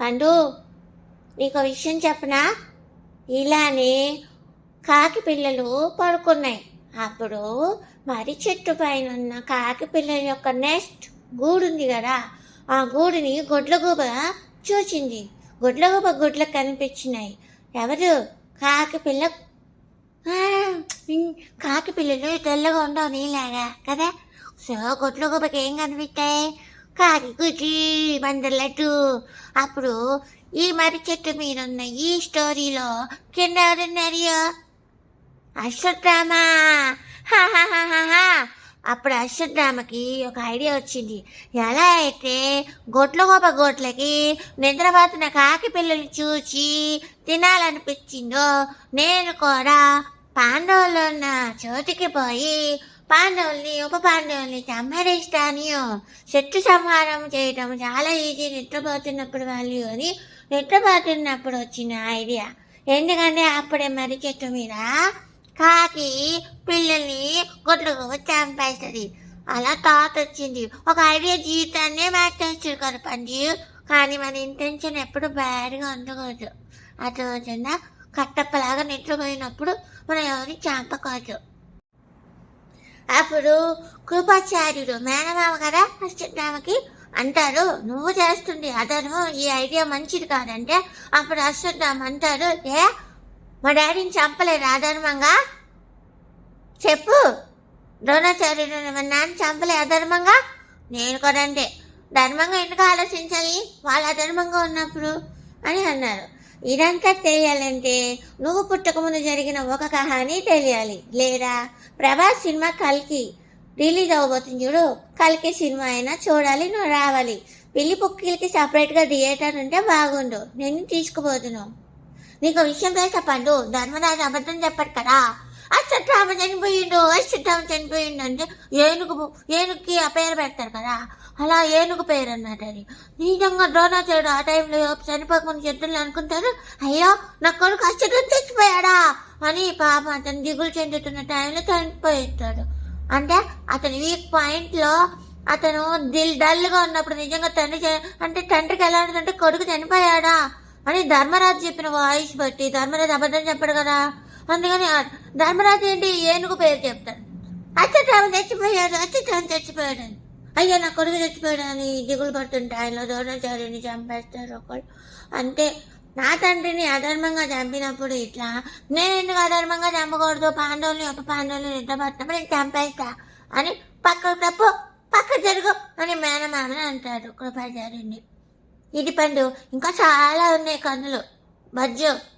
పండు నీకు విషయం చెప్పనా? ఇలానే కాకి పిల్లలు పడుకున్నాయి. అప్పుడు మరి చెట్టు పైన ఉన్న కాకి పిల్లల యొక్క నెస్ట్ గూడుంది కదా. ఆ గూడుని గుడ్లగూబ చూచింది. గుడ్లగూబ గుడ్లకు కనిపించినాయి. ఎవరు? కాకి పిల్ల కాకి పిల్లలు తెల్లగా ఉండవు నీలాగా కదా? సో గుడ్లగూబకి ఏం కనిపిస్తాయి? కాకి గుడ్డి బందర్లట్టు అప్పుడు ఈ మర్రి చెట్టు మీద ఉన్న ఈ స్టోరీలో కింద ఎవరున్నారు అశ్వత్థామ. అప్పుడు అశ్వత్థామకి ఒక ఐడియా వచ్చింది. ఎలా అయితే గొట్ల గొప్ప గోట్లకి నిద్రపోతున్న కాకి పిల్లలు చూసి తినాలనిపించిందో నేను కూడా పాండవులు ఉన్న చోటికి పోయి పాండవుల్ని ఉప పాండవుల్ని సంహరిస్తాను శత్రు సంహారం చేయటం చాలా ఈజీ. నిద్రపోతున్నప్పుడు వాళ్ళు అని నిద్రపోతున్నప్పుడు వచ్చిన ఐడియా. ఎందుకంటే అప్పుడే మరి చెట్టు మీద కాకి పిల్లల్ని గుడ్లకు చంపేస్తుంది. అలా థాట్ వచ్చింది. ఒక ఐడియా జీవితాన్నే మార్చేస్తుంది కదా పంజి కానీ మన ఇంటెన్షన్ ఎప్పుడు బ్యాడ్గా ఉండకూడదు. అటు రోజున కట్టప్పలాగా నిద్రపోయినప్పుడు మనం ఎవరిని చంపకూడదు. అప్పుడు కృపాచార్యుడు మేనమామ కదా? అశ్వత్థామకి అంటారు నువ్వు చేస్తుంది అతను ఈ ఐడియా మంచిది కాదంటే అప్పుడు అశ్వత్థామ అంటారు ఏ మా డాడీని చంపలేదు అధర్మంగా? చెప్పు. ద్రోణాచార్యుడు మా నాన్న చంపలే అధర్మంగా? నేను కూడా ధర్మంగా ఎందుకు ఆలోచించాలి? వాళ్ళు అధర్మంగా ఉన్నప్పుడు అని అన్నారు. ఇదంతా తెలియాలంటే నువ్వు పుట్టకముందు జరిగిన ఒక కహాని తెలియాలి. లేదా ప్రభాస్ సినిమా కల్కి రిలీజ్ అవ్వబోతుంది చూడు. కల్కి సినిమా అయినా చూడాలి నువ్వు రావాలి. పిల్లి పుక్కిలకి సపరేట్గా థియేటర్ ఉంటే బాగుండు. నేను తీసుకుపోతున్నావు నీకు విషయం తెలుసా పండు? ధర్మరాజు అబద్ధం చెప్పాడు కదా. అశ్వత్థామ చనిపోయిండు అశ్వత్థామ చనిపోయిండు అంటే ఏనుగు ఏనుగుకి ఆ పేరు పెడతారు కదా అలా ఏనుగు పేరు అన్నమాట అది. నిజంగా ద్రోణాచార్యుడు ఆ టైంలో చనిపోకముందు చెట్టులు అనుకుంటారు అయ్యో నా కొడుకు అశ్వత్థం చచ్చిపోయాడా అని పాప అతను దిగులు చెందుతున్న టైంలో చనిపోయిస్తాడు. అంటే అతని వీక్ పాయింట్లో అతను దిల్ డల్గా ఉన్నప్పుడు నిజంగా తండ్రి చే- అంటే తండ్రికి ఎలా ఉంటుందంటే కొడుకు చనిపోయాడా అని ధర్మరాజు చెప్పిన వాయిస్ బట్టి ధర్మరాజు అబద్ధం చెప్పాడు కదా అందుకని ధర్మరాజు ఏంటి ఏనుగు పేరు చెప్తాడు. అచ్చటామ చచ్చిపోయాడు అచ్చటామ చచ్చిపోయాడు. అని అయ్యో నా కొడుకు చచ్చిపోయాడు అని దిగులు పడుతుంటే ఆయన ద్రోణాచార్యుని చంపేస్తారు ఒకళ్ళు. అంతే నా తండ్రిని అధర్మంగా చంపినప్పుడు ఇట్లా నేను ఎందుకు అధర్మంగా చంపకూడదు? పాండవులు ఒక పాండవుల్ని నిద్రపట్టినప్పుడు నేను చంపేస్తా అని పక్క తప్పు పక్క జరుగు అని మేనమామని అంటాడు కృపాచార్యుని ఇది పండు ఇంకా చాలా ఉన్నాయి కన్నులు. బజ్జు.